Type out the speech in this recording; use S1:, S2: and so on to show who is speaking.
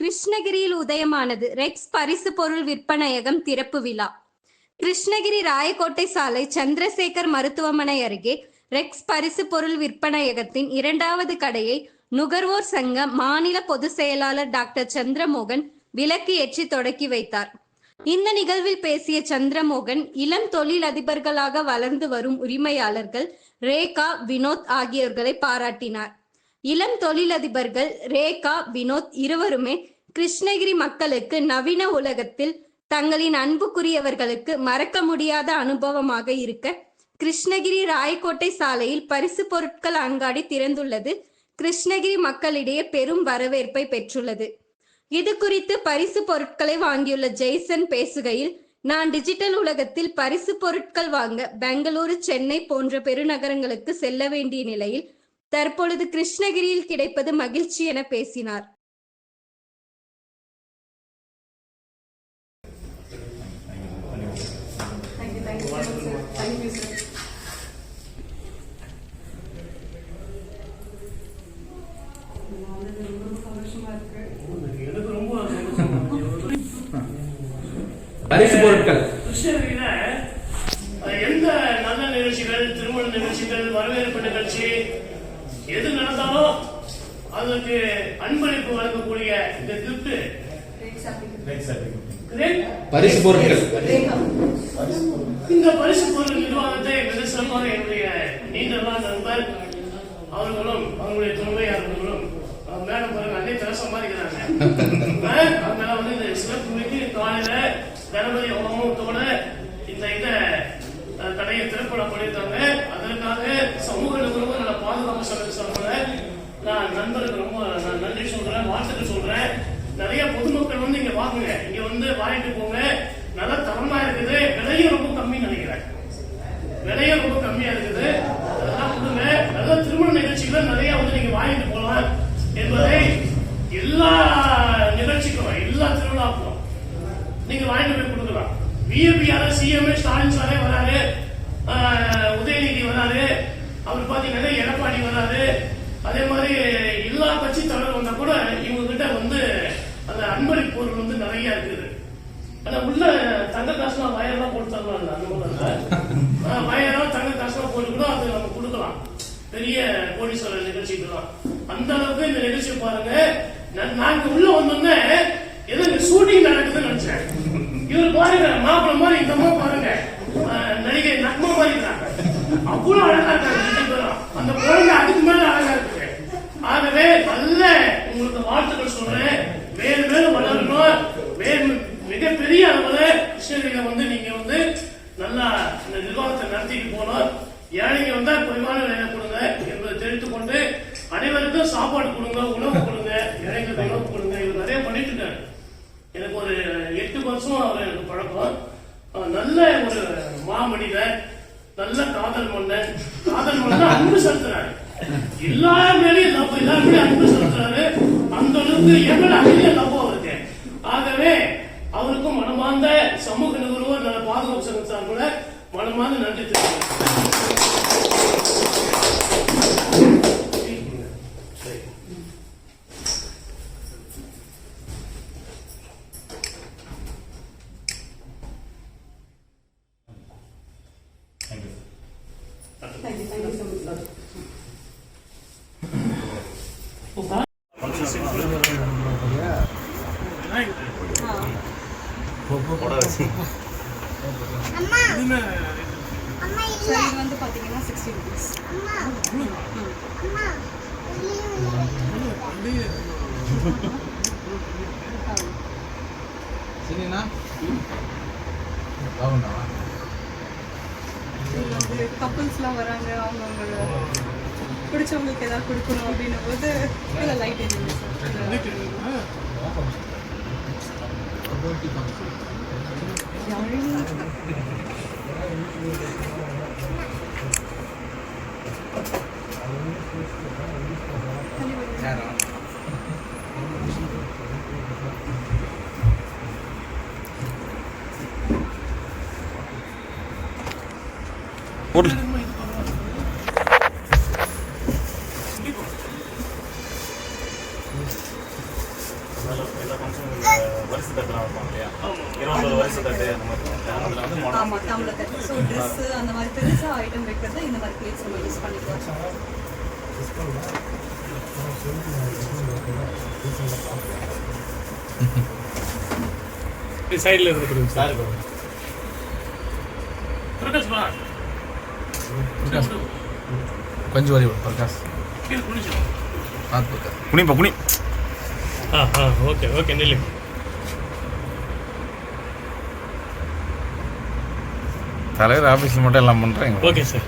S1: கிருஷ்ணகிரியில் உதயமானது ரெக்ஸ் பரிசு பொருள் விற்பனையகம் திறப்பு விழா. கிருஷ்ணகிரி ராயக்கோட்டை சாலை சந்திரசேகர் மருத்துவமனை அருகே ரெக்ஸ் பரிசு பொருள் விற்பனையகத்தின் இரண்டாவது கடையை நுகர்வோர் சங்க மாநில பொதுச் செயலாளர் டாக்டர் சந்திரமோகன் விலக்கு ஏற்றி தொடக்கி வைத்தார். இந்த நிகழ்வில் பேசிய சந்திரமோகன் இளம் தொழில் அதிபர்களாக வளர்ந்து வரும் உரிமையாளர்கள் ரேகா வினோத் ஆகியோர்களை பாராட்டினார். இளம் தொழிலதிபர்கள் ரேகா வினோத் இருவருமே கிருஷ்ணகிரி மக்களுக்கு நவீன உலகத்தில் தங்களின் அன்புக்குரியவர்களுக்கு மறக்க முடியாத அனுபவமாக இருக்க கிருஷ்ணகிரி ராயக்கோட்டை சாலையில் பரிசு பொருட்கள் அங்காடி திறந்துள்ளது. கிருஷ்ணகிரி மக்களிடையே பெரும் வரவேற்பை பெற்றுள்ளது. இது குறித்து பரிசு பொருட்களை வாங்கியுள்ள ஜெய்சன் பேசுகையில் நான் டிஜிட்டல் உலகத்தில் பரிசு பொருட்கள் வாங்க பெங்களூரு சென்னை போன்ற பெருநகரங்களுக்கு செல்ல வேண்டிய நிலையில் தற்பொழுது கிருஷ்ணகிரியில் கிடைப்பது மகிழ்ச்சி என பேசினார்.
S2: பரிசு பொருட்கள்
S3: எந்த நல்ல நிகழ்ச்சிகள் திருமண நிகழ்ச்சிகள் வரவேற்பு நிகழ்ச்சி எது நடந்தாலும் அதற்கு அன்பளிப்பு வழங்கக்கூடிய இந்த கிஃப்ட்
S2: பரிசு பொருட்கள்.
S3: இந்த பரிசு பொருள் நிர்வாகத்தை மிக சிறப்பாக என்னுடைய நீண்ட நாள் நண்பர் அவர்களும் அவங்களுடைய துணையாளர்களும் மேடம் பாருங்க மாதிரி இருக்கிறாங்க. அஹ், அவங்க வந்து இந்த சிறப்பு மிகு காலையில கணபதி ஹோமத்தோட இந்த இத கடையை திறப்பட பண்ணியிருக்காங்க. அதற்காக சமூக நிறுவனம் நல்ல பாதுகாப்பு சங்க சார்பில் நான் நண்பருக்கு ரொம்ப நான் நன்றி சொல்றேன் வாழ்த்துக்கு சொல்றேன். நிறைய பொதுமக்கள் வந்து இங்க வாங்குங்க இங்க வந்து வாங்கிட்டு போங்க. நல்ல தரமா இருக்குது. விலையும் ரொம்ப கம்மி நினைக்கிறேன். விலையும் ரொம்ப கம்மியா இருக்குது. அதெல்லாம் கொடுங்க. நல்ல திருமண நிகழ்ச்சிகளை நிறைய வந்து நீங்க வாங்கிட்டு போகலாம் என்பதை எல்லா நிகழ்ச்சிக்கும் எல்லா திருவிழாக்கும் நீங்க வாங்கிட்டு போய் கொடுக்கலாம். விஏபிஆர் சிஎம்ஏ ஸ்டாலின் சாரே வராரு. உதயநிதி வராரு. அவர் பாத்தீங்கன்னா எடப்பாடி வராரு அதே மாதிரி எல்லா கட்சி தலைவர் வந்தா கூட இவங்க கிட்ட வந்து அந்த அன்பளிப்பு பொருள் வந்து நிறைய இருக்குது. ஆனா உள்ள தங்க காசுலாம் வயரெல்லாம் போட்டு தரலாம் அந்த மாதிரி வயரெல்லாம் தங்க காசுலாம் போட்டு கூட அது நம்ம கொடுக்கலாம். பெரிய கோடீஸ்வரர் நிகழ்ச்சிக்கெல்லாம். அந்த அளவுக்கு இந்த நிகழ்ச்சியை பாருங்க. நான் நாங்க உள்ள வந்தோன்னே ஏதோ ஷூட்டிங் நடக்குதுன்னு நினைச்சேன். இவர் பாருங்க மாப்பிள்ள மாதிரி இந்த அம்மா பாருங்க. நடிகை நக்மா மாதிரி இருக்காங்க. அவ்வளவு அழகா இருக்காங்க ரெண்டு பேரும் அந்த குழந்தை அதுக்கு மேல அழகா இருக்கு. ஆகவே நல்ல உங்களுக்கு வாழ்த்துக்கள் சொல்றேன். மேலும் மேலும் வளரணும். மேலும் மிகப்பெரிய அளவுல கிருஷ்ணகிரியில வந்து நீங்க வந்து நல்லா இந்த நிர்வாகத்தை நடத்திட்டு போனோம் ஏழைங்க வந்தா குறைவான வேலை கொடுங்க என்பதை தெரிந்து கொண்டு அனைவருக்கும் சாப்பாடு கொடுங்க உணவு கொடுங்க ஏழைங்களுக்கு உணவு கொடுங்க. இது நிறைய பண்ணிட்டு இருக்காரு. எனக்கு ஒரு எட்டு வருஷம் அவர் எனக்கு பழக்கம். நல்ல ஒரு மாமனிதர். நல்ல காதல் மன்னன் காதல் மன்னன் அன்பு செலுத்துறாரு. எல்லா மேலேயும் தப்பு எல்லாருமே அன்பு செலுத்துறாரு. அந்த அளவுக்கு எவ்வளவு அமைதியா தப்பு அவருக்கு. ஆகவே அவருக்கும் மனமார்ந்த சமூக நிறுவனர் நல்ல பாதுகாப்பு சங்கம் கூட மனமார்ந்த நன்றி தெரிவிக்கிறேன்.
S4: சரி வந்து பார்த்தீங்கன்னா சிக்ஸ்டி ருபீஸ்
S2: சரிண்ணா.
S4: கப்புள்ஸ்லாம் வராங்க அவங்க அவங்களோட பிடிச்சவங்களுக்கு ஏதாவது கொடுக்கணும் அப்படின்னும் போது இதில் லைட் எதுவும்
S5: What? எல்லா ஃபங்க்ஷனும் வரிசை தட்டுலாம் வைப்பாங்க இல்லையா இருபத்தொரு வரிசை தட்டு அந்த மாதிரி வைப்பாங்க. வந்து
S4: டம்ளர் தட்டு ஸோ ட்ரெஸ்ஸு அந்த மாதிரி ஐட்டம் வைக்கிறது இந்த மாதிரி பிளேட்ஸ் நம்ம யூஸ் பண்ணிக்கலாம்
S3: சைடில் இருந்து கொடுங்க
S2: கொஞ்சம் வரி பிரகாஷ்
S5: குனிப்பா குனி
S3: ஆ ஆ ஓகே ஓகே நில்லு.
S5: தலைவர் ஆஃபீஸில் மட்டும் எல்லாம் பண்ணுறேன்
S3: ஓகே சார்.